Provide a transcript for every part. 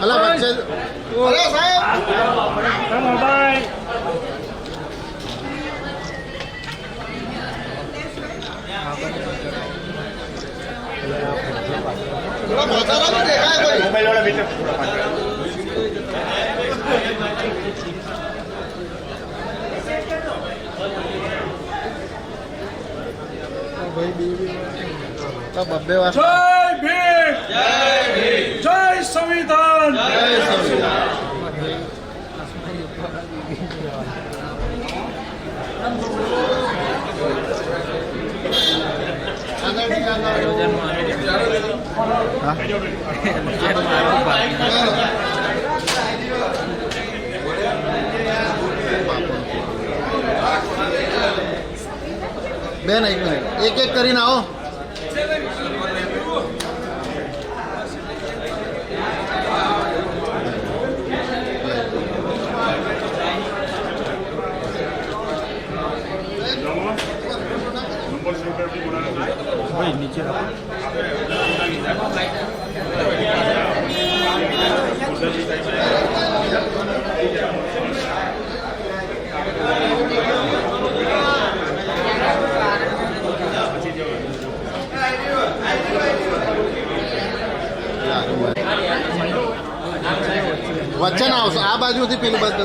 અલા વચ્ચે તો બબ્બે વાર જય ભીમ! જય ભીમ! જય સંવિધાન! બેન એક મિનિટ. એક એક કરીને આવો. વચ્ચે ના આવશો આ બાજુથી પેલું બાજુ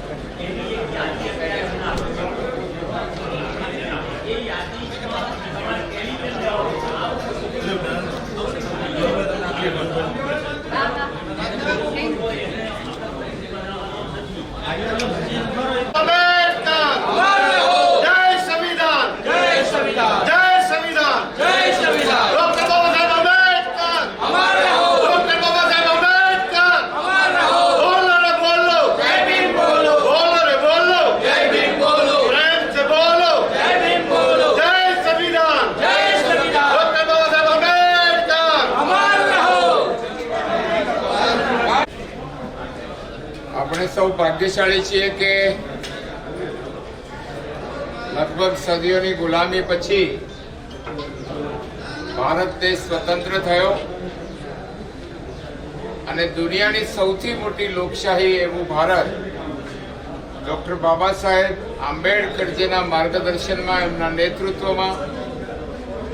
તમે જય સંવિધાન જય સંવિધાન જય સંવિધાન જય સંવિધાન ડોક્ટર બાબા સાહેબ આંબેડકર અમર રહો ડોક્ટર બાબા સાહેબ આંબેડકર અમર રહો બોલો રે બોલો જય ભીમ બોલો બોલો રે બોલો જય ભીમ બોલો પ્રેમ से બોલો જય ભીમ બોલો જય સંવિધાન જય સંવિધાન ડોક્ટર બાબા સાહેબ આંબેડકર અમર રહો આપણે સૌ ભાગ્યશાળી છીએ કે લગભગ સદીઓની ગુલામી પછી ભારત દેશ સ્વતંત્ર થયો અને દુનિયાની સૌથી મોટી લોકશાહી એવું ભારત ડોક્ટર બાબા સાહેબ આંબેડકરજીના માર્ગદર્શનમાં એમના નેતૃત્વમાં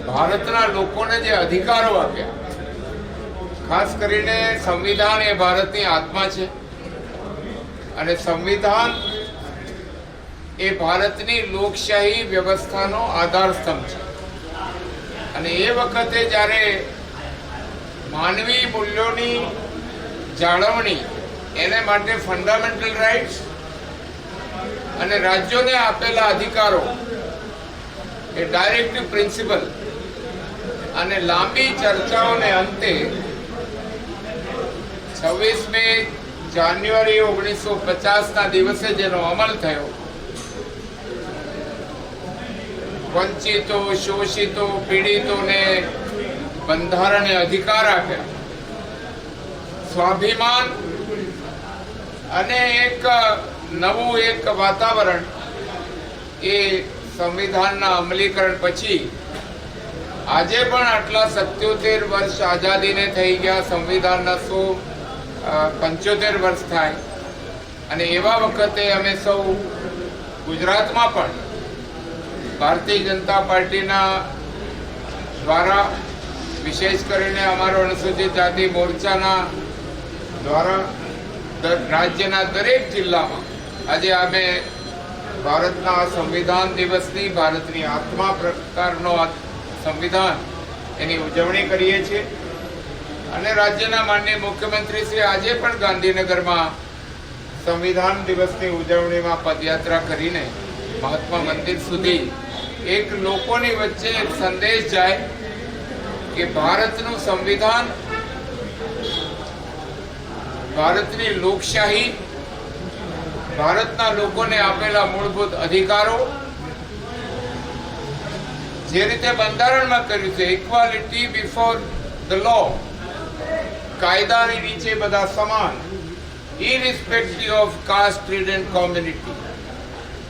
ભારતના લોકોને જે અધિકારો આપ્યા, ખાસ કરીને સંવિધાન એ ભારતની આત્મા છે. અને સંવિધાન એ ભારતની લોકશાહી વ્યવસ્થાનો આધાર સ્તંભ છે. અને એ વખતે જ્યારે માનવી મૂલ્યોની જાળવણી એને માટે ફંડામેન્ટલ રાઇટ્સ અને રાજ્યોને આપેલા અધિકારો એ ડાયરેક્ટિવ પ્રિન્સિપલ અને લાંબી ચર્ચાઓને અંતે છવ્વીસમી જાન્યુઆરી ઓગણીસો પચાસના દિવસે જેનો અમલ થયો. વંચિતો, શોષિતો, પીડિતોને બંધારણે અધિકાર આપ્યા. સ્વાભિમાન અને એક નવું એક વાતાવરણ એ સંવિધાનના અમલીકરણ પછી આજે પણ આટલા સત્યોતેર વર્ષ આઝાદીને થઈ ગયા સંવિધાનના સો પંચોતેર વર્ષ થાય અને એવા વખતે અમે સૌ ગુજરાતમાં પણ ભારતીય જનતા પાર્ટીના દ્વારા વિશેષ કરીને અમારો અનુસૂચિત જાતિ મોરચાના દ્વારા રાજ્યના દરેક જિલ્લામાં આજે અમે ભારતના સંવિધાન દિવસની, ભારતની આત્મા પ્રકારનો સંવિધાન એની ઉજવણી કરીએ છીએ. અને રાજ્યના માનનીય મુખ્યમંત્રી શ્રી આજે પણ ગાંધીનગરમાં સંવિધાન દિવસની ઉજવણીમાં પદયાત્રા કરીને મહાત્મા મંદિર સુધી એક લોકોની વચ્ચે એક સંદેશ જાય કે ભારતનું સંવિધાન, ભારતની લોકશાહી, ભારતના લોકોને આપેલા મૂળભૂત અધિકારો જે રીતે બંધારણમાં કર્યું છે ઇક્વાલિટી બિફોર ધ લો કાયદાની નીચે બધા સમાન irrespective of caste creed and community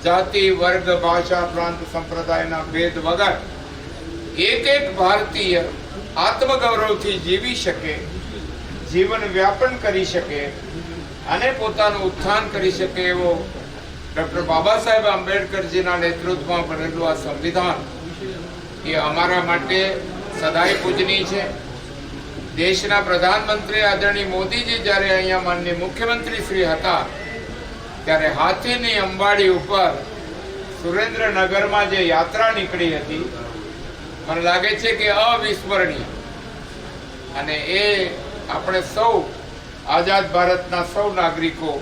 જાતિ, વર્ગ, ભાષા, પ્રાંત, સંપ્રદાયના ભેદ વગર એક એક ભારતીય આત્મગૌરવથી જીવી શકે, જીવન વ્યાપન કરી શકે અને પોતાનું ઉત્થાન કરી શકે એવો ડૉક્ટર બાબા સાહેબ આંબેડકરજીના નેતૃત્વમાં બનેલું આ સંવિધાન એ અમારા માટે સદાય પૂજનીય છે. દેશના પ્રધાનમંત્રી આદરણીય મોદીજી જ્યારે અહીંયા માનની મુખ્યમંત્રી શ્રી હતા, ત્યારે હાથીની અંબાડી ઉપર સુરેન્દ્રનગરમાં જે યાત્રા નીકળી હતી, મને લાગે છે કે અવિસ્મરણીય. અને એ આપણે સૌ, આઝાદ ભારતના સૌ નાગરિકો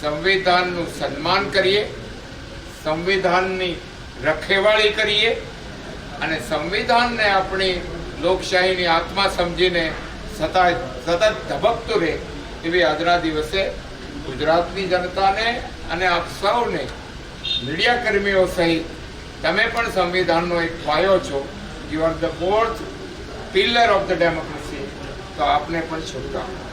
સંવિધાનનું સન્માન કરીએ, સંવિધાનની રખેવાળી કરીએ અને સંવિધાનને આપણી લોકશાહીની આત્મા સમજીને સતત સતત ધબકતું રહે એવી આજના દિવસે ગુજરાતની જનતાને અને આપ સૌને મીડિયા કર્મીઓ સહિત તમે પણ સંવિધાનનો એક પાયો છો. You are the fourth pillar of the democracy તો આપને પણ શુભકામના.